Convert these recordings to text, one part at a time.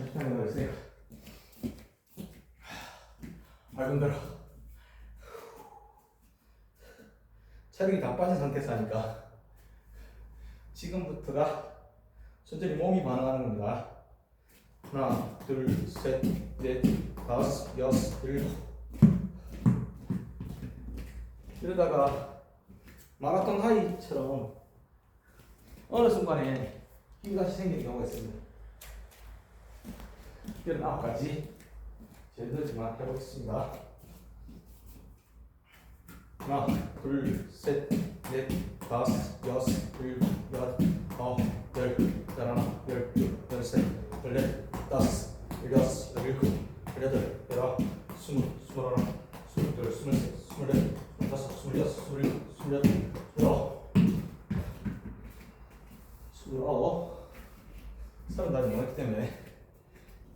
잠시만요, 그러세요. 밝은 대로. 체력이 다 빠진 상태에서 하니까 지금부터가 천천히 몸이 반응하는 겁니다. 하나, 둘, 셋, 넷, 다섯, 여섯, 일곱. 이러다가 마라톤 하이처럼 어느 순간에 힘이 다시 생기는 경우가 있습니다. 이런 아홉 가지 제대로지만 해보겠습니다. 하나, 둘, 셋, 넷, 다섯, 여섯, 일곱, 여덟, 아홉, 열, 열하나, 열둘, 열셋, 열넷, 다섯, 열여섯, 열일곱, 열여덟, 열아홉, 스물, 스물하나, 스물둘, 스물셋, 스물넷, 스물다섯, 스물여섯, 스물일곱, 스물여덟, 스물아홉, 스물아홉, 서른 달이 넘었기 때문에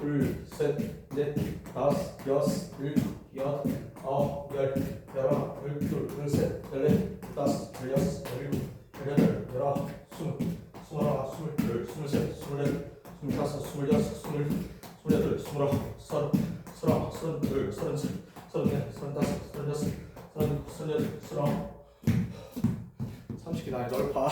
둘, 셋, 넷, 다섯, 여섯, 일곱, 여덟, 아홉, 열, 열하, 열둘, 열셋, 열넷, 다섯, 열여섯, 열일곱, 열여덟, 열아홉, 스물, 스물하나, 스물둘, 스물셋, 스물넷, 스물다섯, 스물여섯, 스물, 스물여덟, 스물아홉, 서른, 서른하, 서른둘, 서른셋, 서른넷, 서른다섯, 서른여섯, 서른일곱, 서른여덟, 서른아홉. 30개 나이 넓어.